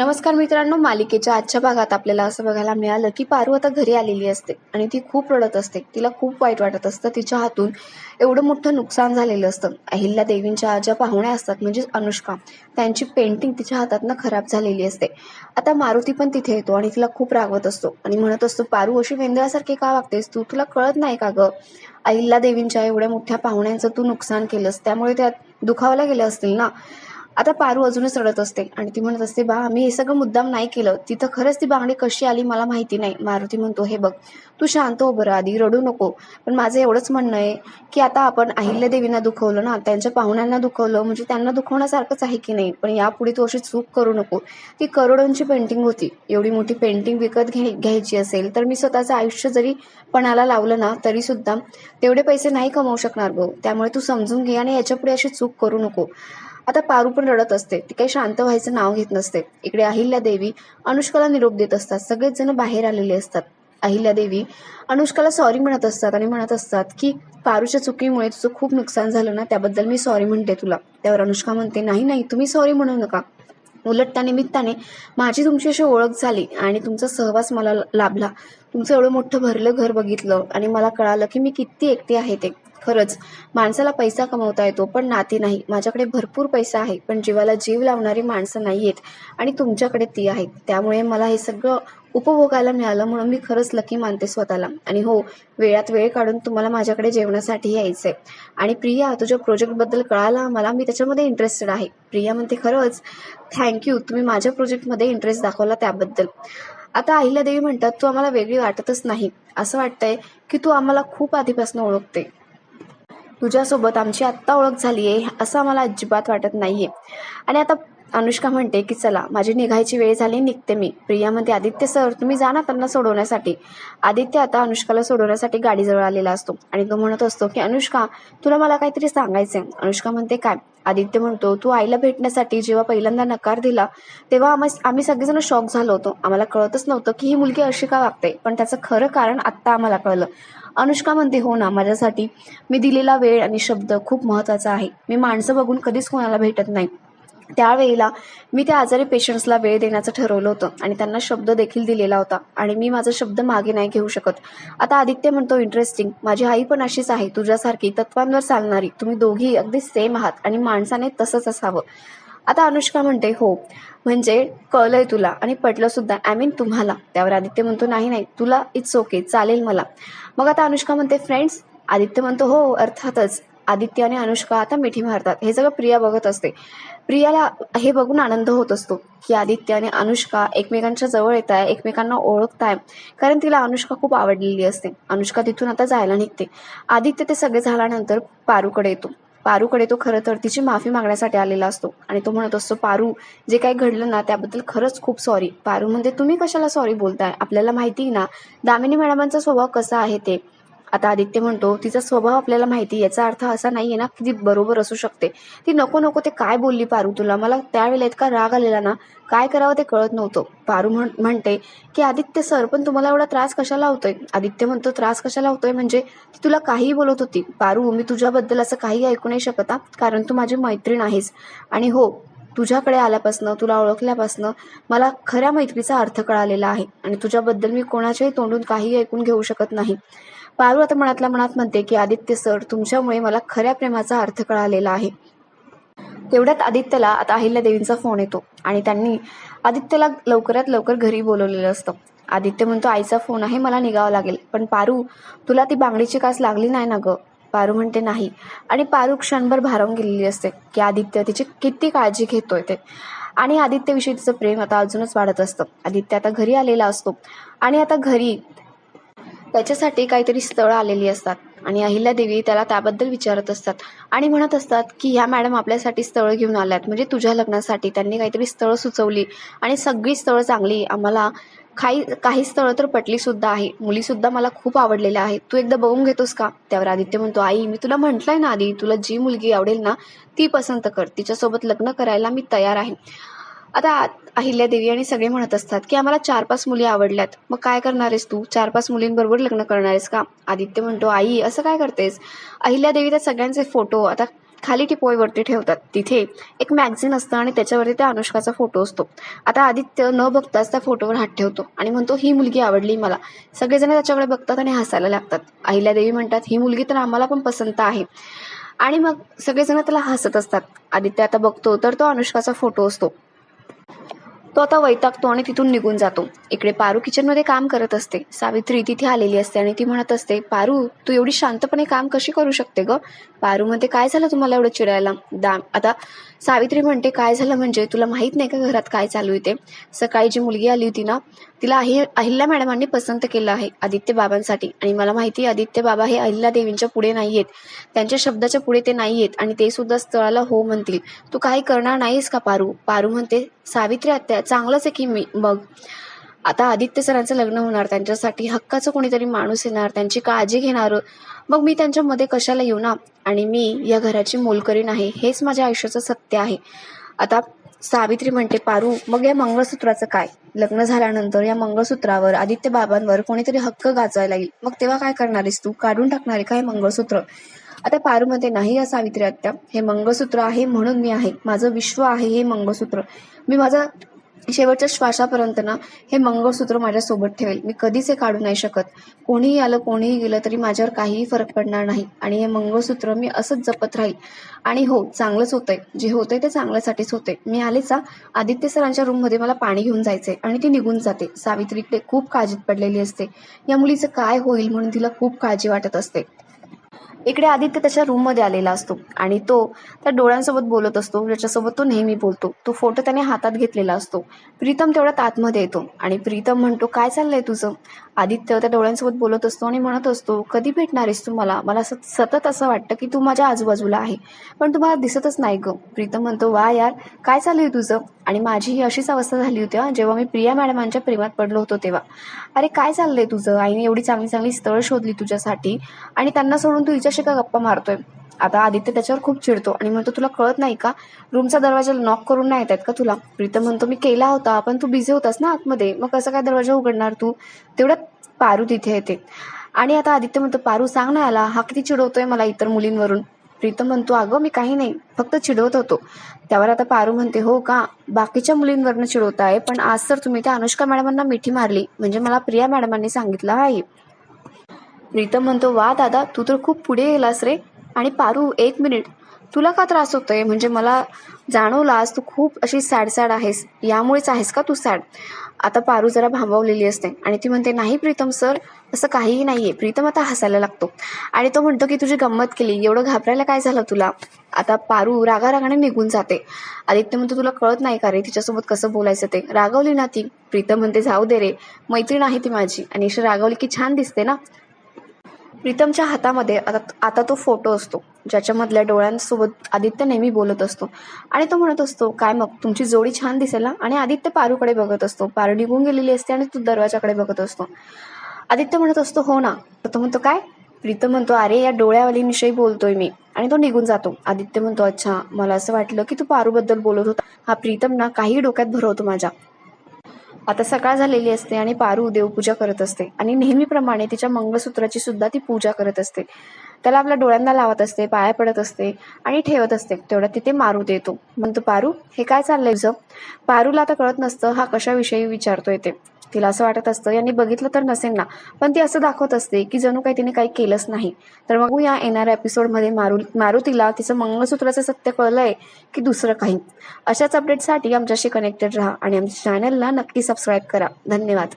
नमस्कार मित्रांनो मालिकेच्या आजच्या भागात आपल्याला असं बघायला मिळालं की पारू आता घरी आलेली असते आणि ती खूप रडत असते. तिला खूप वाईट वाटत असतं. तिच्या हातून एवढं मोठं नुकसान झालेलं असतं. अहिल्या देवींच्या ज्या पाहुण्या असतात म्हणजेच अनुष्का त्यांची पेंटिंग तिच्या हातातनं खराब झालेली असते. आता मारुती पण तिथे येतो आणि तिला खूप रागवत असतो आणि म्हणत असतो पारू अशी वेंदळासारखी का वागतेस? तू तुला कळत नाही का गं? अहिल्या देवींच्या एवढ्या मोठ्या पाहुण्यांचं तू नुकसान केलंस. त्यामुळे त्या दुखावल्या गेल्या असतील ना? आता पारू अजूनच रडत असते. आणि ती म्हणत असते बा मी हे सगळं मुद्दाम नाही केलं. तिथं खरंच ती बांगडी कशी आली मला माहिती नाही. मारुती म्हणतो हे बघ तू शांत हो बरं आधी रडू नको. पण माझं एवढंच म्हणणं आहे की आता आपण अहिल्यादेवींना दुखवलं ना त्यांच्या पाहुण्यांना दुखवलं म्हणजे त्यांना दुखवण्यासारखंच आहे की नाही? पण यापुढे तू अशी चूक करू नको. ती करोडोंची पेंटिंग होती. एवढी मोठी पेंटिंग विकत घे घ्यायची असेल तर मी स्वतःचं आयुष्य जरी पणाला लावलं ना तरी सुद्धा तेवढे पैसे नाही कमवू शकणार गो त्यामुळे तू समजून घे आणि याच्यापुढे अशी चूक करू नको. आता पारू पण रडत असते. ती काही शांत व्हायचं नाव घेत नसते. इकडे अहिल्या देवी अनुष्काला निरोप देत असतात. सगळेच जण बाहेर आलेले असतात. अहिल्या देवी अनुष्काला सॉरी म्हणत असतात आणि म्हणत असतात की पारूच्या चुकीमुळे तुझं खूप नुकसान झालं ना त्याबद्दल मी सॉरी म्हणते तुला. त्यावर अनुष्का म्हणते नाही नाही तुम्ही सॉरी म्हणू नका. उलट त्या निमित्ताने माझी तुमची अशी ओळख झाली आणि तुमचा सहवास मला लाभला. तुमचं एवढं मोठं भरलं घर बघितलं आणि मला कळालं की मी किती एकटी आहे ते. खरंच माणसाला पैसा कमवता येतो पण नाती नाही. माझ्याकडे भरपूर पैसा आहे पण जीवाला जीव लावणारी माणसं नाही आहेत आणि तुमच्याकडे ती आहेत. त्यामुळे मला हे सगळं उपभोगायला मिळालं म्हणून मी खरंच लकी मानते स्वतःला. आणि हो वेळात वेळ काढून तुम्हाला माझ्याकडे जेवणासाठी यायचं आहे आणि प्रिया तुझ्या प्रोजेक्टबद्दल कळाला मला मी त्याच्यामध्ये इंटरेस्टेड आहे. प्रिया म्हणते खरंच थँक्यू तुम्ही माझ्या प्रोजेक्टमध्ये इंटरेस्ट दाखवला त्याबद्दल. आता अहिल्यादेवी म्हणतात तू आम्हाला वेगळी वाटतच नाही. असं वाटतंय की तू आम्हाला खूप आधीपासून ओळखते. तुझ्यासोबत आमची आत्ता ओळख झाली आहे असं मला अजिबात वाटत नाहीये. आणि आता अनुष्का म्हणते की चला माझी निघायची वेळ झाली निघते मी. प्रिया म्हणते आदित्य सर तुम्ही जा ना त्यांना सोडवण्यासाठी. आदित्य आता अनुष्काला सोडवण्यासाठी गाडीजवळ आलेला असतो आणि तो म्हणत असतो की अनुष्का तुला मला काहीतरी सांगायचंय. अनुष्का म्हणते काय? आदित्य म्हणतो तू आईला भेटण्यासाठी जेव्हा पहिल्यांदा नकार दिला तेव्हा आम्ही आम्ही सगळेजण शॉक झालो होतो. आम्हाला कळतच नव्हतं की ही मुलगी अशी का वागते. पण त्याचं खरं कारण आत्ता आम्हाला कळलं. अनुष्का म्हणते हो ना माझ्यासाठी मी दिलेला वेळ आणि शब्द खूप महत्त्वाचा आहे. मी माणसं बघून कधीच कोणाला भेटत नाही. त्यावेळेला मी त्या आजारी पेशंट्सला वेळ देण्याचं ठरवलं होतं आणि त्यांना शब्द देखील दिलेला होता आणि मी माझा शब्द मागे नाही घेऊ शकत. आता आदित्य म्हणतो इंटरेस्टिंग माझी आई पण अशीच आहे. तुझ्यासारखी तत्वांवर चालणारी. तुम्ही दोघी अगदी सेम आहात आणि माणसाने तसंच असावं. आता अनुष्का म्हणते हो. म्हणजे कळलंय तुला आणि पटलं सुद्धा. आय मीन तुम्हाला. त्यावर आदित्य म्हणतो नाही नाही. तुला इट्स ओके चालेल मला. मग आता अनुष्का म्हणते फ्रेंड्स आदित्य म्हणतो हो अर्थातच. आदित्य आणि अनुष्का आता मिठी मारतात. हे सगळं प्रिया बघत असते. प्रियाला हे बघून आनंद होत असतो की आदित्य आणि अनुष्का एकमेकांच्या जवळ येत आहे एकमेकांना ओळखताय. कारण तिला अनुष्का खूप आवडलेली असते. अनुष्का तिथून आता जायला निघते. आदित्य ते सगळे झाल्यानंतर पारूकडे येतो. पारूकडे तो खरं तर तिची माफी मागण्यासाठी आलेला असतो. आणि तो म्हणत असतो पारू जे काही घडलं ना त्याबद्दल खरंच खूप सॉरी पारू म्हणजे तुम्ही कशाला सॉरी बोलताय? आपल्याला माहिती ना दामिनी मॅडमांचा स्वभाव कसा आहे ते. आता आदित्य म्हणतो तिचा स्वभाव आपल्याला माहिती याचा अर्थ असा नाहीये ना की ती बरोबर असू शकते. ती नको नको ते काय बोलली पारू तुला? मला त्यावेळेला इतका राग आलेला ना? काय करावं ते कळत नव्हतं. पारू म्हण म्हणते की आदित्य सर पण तुम्हाला एवढा त्रास कशाला होतोय? आदित्य म्हणतो त्रास कशाला होतोय? म्हणजे ती तुला काहीही बोलत होती. पारू मी तुझ्याबद्दल असं काही ऐकू नाही शकत कारण तू माझी मैत्रीण आहेस. आणि हो तुझ्याकडे आल्यापासनं तुला ओळखल्यापासनं मला खऱ्या मैत्रीचा अर्थ कळालेला आहे. आणि तुझ्याबद्दल मी कोणाच्याही तोंडून काही ऐकून घेऊ शकत नाही. पारू आता मनातल्या मनात म्हणते की आदित्य सर तुमच्यामुळे मला खऱ्या प्रेमाचा अर्थ कळालेला आहे. तेवढ्यात आदित्यला आता अहिल्या देवींचा फोन येतो आणि त्यांनी आदित्यला लवकरात लवकर घरी बोलवलेलं असतं. आदित्य म्हणतो आईचा फोन आहे मला निघावं लागेल. पण पारू तुला ती बांगडीची कास लागली नाही ना गं? पारू म्हणते नाही. आणि पारू क्षणभर भारावून गेलेली असते की आदित्य तिची किती काळजी घेतोय ते. आणि आदित्यविषयी तिचं प्रेम आता अजूनच वाढत असतं. आदित्य आता घरी आलेला असतो आणि आता घरी त्याच्यासाठी काहीतरी स्थळ आलेली असतात. आणि अहिल्या देवी त्याला त्याबद्दल विचारत असतात. आणि म्हणत असतात की ह्या मॅडम आपल्यासाठी स्थळ घेऊन आल्यात. म्हणजे तुझ्या लग्नासाठी त्यांनी काहीतरी स्थळ सुचवली आणि सगळी स्थळं चांगली. आम्हाला काही काही स्थळं तर पटली सुद्धा आहे. मुली सुद्धा मला खूप आवडलेल्या आहेत. तू एकदा बघून घेतोस का? त्यावर आदित्य म्हणतो आई मी तुला म्हटलंय ना आधी तुला जी मुलगी आवडेल ना ती पसंत कर. तिच्यासोबत लग्न करायला मी तयार आहे. आता अहिल्यादेवी आणि सगळे म्हणत असतात की आम्हाला चार पाच मुली आवडल्यात. मग काय करणार आहेस तू? चार पाच मुलींबरोबर लग्न करणार आहेस का? आदित्य म्हणतो आई असं काय करतेस? अहिल्यादेवी त्या सगळ्यांचे फोटो आता खाली टिपोईवरती ठेवतात. तिथे एक मॅगझिन असतं आणि त्याच्यावरती त्या अनुष्काचा फोटो असतो. आता आदित्य न बघताच त्या फोटोवर हात ठेवतो आणि म्हणतो ही मुलगी आवडली मला. सगळेजण त्याच्याकडे बघतात आणि हसायला लागतात. अहिल्यादेवी म्हणतात ही मुलगी तर आम्हाला पण पसंत आहे. आणि मग सगळेजण त्याला हसत असतात. आदित्य आता बघतो तर तो अनुष्काचा फोटो असतो. तो आता वैतागतो आणि तिथून निघून जातो. इकडे पारू किचनमध्ये काम करत असते. सावित्री तिथे आलेली असते आणि ती म्हणत असते पारू तू एवढी शांतपणे काम कशी करू शकते ग? पारू म्हणते काय झालं तुम्हाला एवढं चिडायला? दाम आता सावित्री म्हणते काय झालं म्हणजे? तुला माहीत नाही का घरात काय चालू आहे ते? सकाळी जी मुलगी आली होती ना तिला अहि अहिल्या मॅडमांनी पसंत केलं आहे आदित्य बाबांसाठी. आणि मला माहिती आहे आदित्य बाबा हे अहिल्या देवींच्या पुढे नाही आहेत. त्यांच्या शब्दाच्या पुढे ते नाही आहेत आणि ते सुद्धा स्थळाला हो म्हणतील. तू काही करणार नाहीस का पारू? पारू म्हणते सावित्री आत्या चांगलंच आहे की मी मग आता आदित्य सरांचं लग्न होणार त्यांच्यासाठी हक्काचं कोणीतरी माणूस येणार त्यांची काळजी घेणार. मग मी त्यांच्यामध्ये कशाला येऊ ना? आणि मी या घराची मोलकरी आहे हेच माझ्या आयुष्याचं सत्य आहे. आता सावित्री म्हणते पारू मग या मंगळसूत्राचं काय? लग्न झाल्यानंतर या मंगळसूत्रावर आदित्य बाबांवर कोणीतरी हक्क गाजवायला येईल. मग तेव्हा काय करणारीस तू? काढून टाकणार काय मंगळसूत्र? आता पारूमध्ये नाही या सावित्री आत्या हे मंगळसूत्र आहे म्हणून मी आहे. माझं विश्व आहे हे मंगळसूत्र. मी माझा शेवटच्या श्वासापर्यंत ना हे मंगळसूत्र माझ्यासोबत ठेवेल. मी कधीच हे काढू नाही शकत. कोणीही आलं कोणीही गेलं तरी माझ्यावर काहीही फरक पडणार नाही. आणि हे मंगळसूत्र मी असंच जपत राहील. आणि हो चांगलंच होतंय. जे होतंय ते चांगल्यासाठीच होते मी आलेचा आदित्य सरांच्या रूममध्ये मला पाणी घेऊन जायचंय आणि ती निघून जाते. सावित्रीकडे खूप काळजीत पडलेली असते. या मुलीचं काय होईल म्हणून तिला खूप काळजी वाटत असते. इकडे आदित्य त्याच्या रूममध्ये आलेला असतो आणि तो त्या डोळ्यांसोबत बोलत असतो. ज्याच्यासोबत तो नेहमी बोलतो. तो फोटो त्याने हातात घेतलेला असतो. प्रीतम तेवढ्यात आतमध्ये येतो आणि प्रीतम म्हणतो काय चाललंय तुझं? आदित्य त्या डोळ्यांसोबत बोलत असतो आणि म्हणत असतो कधी भेटणारेस तू मला? मला सतत असं वाटतं की तू माझ्या आजूबाजूला आहे. पण तुम्हाला दिसतच नाही ग. प्रीतम म्हणतो वा यार काय चालू आहे तुझं? आणि माझी ही अशीच अवस्था झाली होती जेव्हा मी प्रिया मॅडमांच्या प्रेमात पडलो होतो तेव्हा. अरे काय चाललंय तुझं? आईने एवढी चांगली चांगली स्थळ शोधली तुझ्यासाठी आणि त्यांना सोडून तू हिच्याशी का गप्पा मारतोय? आता आदित्य त्याच्यावर खूप चिडतो आणि म्हणतो तुला कळत नाही का? रूमचा दरवाजा नॉक करून नाही येत का तुला? प्रीतम म्हणतो मी केला होता पण तू बिझी होतास ना आतमध्ये. मग कसं काय दरवाजा उघडणार तू? तेवढ्यात पारू तिथे येते. आणि आता आदित्य म्हणतो पारू सांग ना याला. हा किती चिडवतोय मला इतर मुलींवरून. प्रीतम म्हणतो अगं मी काही नाही. फक्त चिडवत होतो. त्यावर आता पारू म्हणते हो का? बाकीच्या मुलींवरनं चिडवताय पण आज तर तुम्ही त्या अनुष्का मॅडमांना मिठी मारली. म्हणजे मला प्रिया मॅडमांनी सांगितलं आहे. प्रीतम म्हणतो वा दादा तू तर खूप पुढे गेलास रे. आणि पारू एक मिनिट. तुला का त्रास होतोय? म्हणजे मला जाणवलास आज तू खूप अशी सॅड सॅड आहेस. यामुळेच आहेस का तू सॅड? आता पारू जरा भांबवलेली असते आणि ती म्हणते नाही प्रीतम सर असं काहीही नाही आहे प्रीतम आता हसायला लागतो. आणि तो म्हणतो की तुझी गंमत केली. एवढं घाबरायला काय झालं तुला? आता पारू रागा रागाने निघून जाते. आदित्य म्हणतो तुला कळत नाही का रे तिच्यासोबत कसं बोलायचं ते? रागवली ना ती. प्रीतम म्हणते जाऊ दे रे. मैत्रीण आहे ती माझी. आणि अशी रागवली की छान दिसते ना? प्रीतमच्या हातामध्ये आता आता तो फोटो असतो ज्याच्यामधल्या डोळ्यांसोबत आदित्य नेहमी बोलत असतो. आणि तो म्हणत असतो काय मग तुमची जोडी छान दिसेल ना? आणि आदित्य पारूकडे बघत असतो. पारू निघून गेलेली असते आणि तू दरवाजाकडे बघत असतो. आदित्य म्हणत असतो हो ना. तर तो म्हणतो काय? प्रीतम म्हणतो अरे या डोळ्यावालीविषयी बोलतोय मी. आणि तो निघून जातो. आदित्य म्हणतो अच्छा मला असं वाटलं की तू पारूबद्दल बोलत होता. हा प्रीतम ना काही डोक्यात भरवतो माझ्या. आता सकाळ झालेली असते आणि पारू देवपूजा करत असते. आणि नेहमीप्रमाणे तिच्या मंगळसूत्राची सुद्धा ती पूजा करत असते. त्याला आपल्या डोळ्यांना लावत असते पाया पडत असते आणि ठेवत असते. तेवढ्यात तिथे मारू देतो. म्हणतो पारू हे काय चाललंय तुझं? पारूला आता कळत नसतं हा कशाविषयी विचारतोय ते. तिला असं वाटत असतं. यांनी बघितलं तर नसेल ना. पण ती असं दाखवत असते की जणू काही तिने काही केलंच नाही. तर मग या येणाऱ्या एपिसोडमध्ये मारू मारुतीला तिचं मंगळसूत्राचं सत्य कळलंय की दुसरं काही. अशाच अपडेटसाठी आमच्याशी कनेक्टेड राहा आणि आमच्या चॅनलला नक्की सबस्क्राईब करा. धन्यवाद.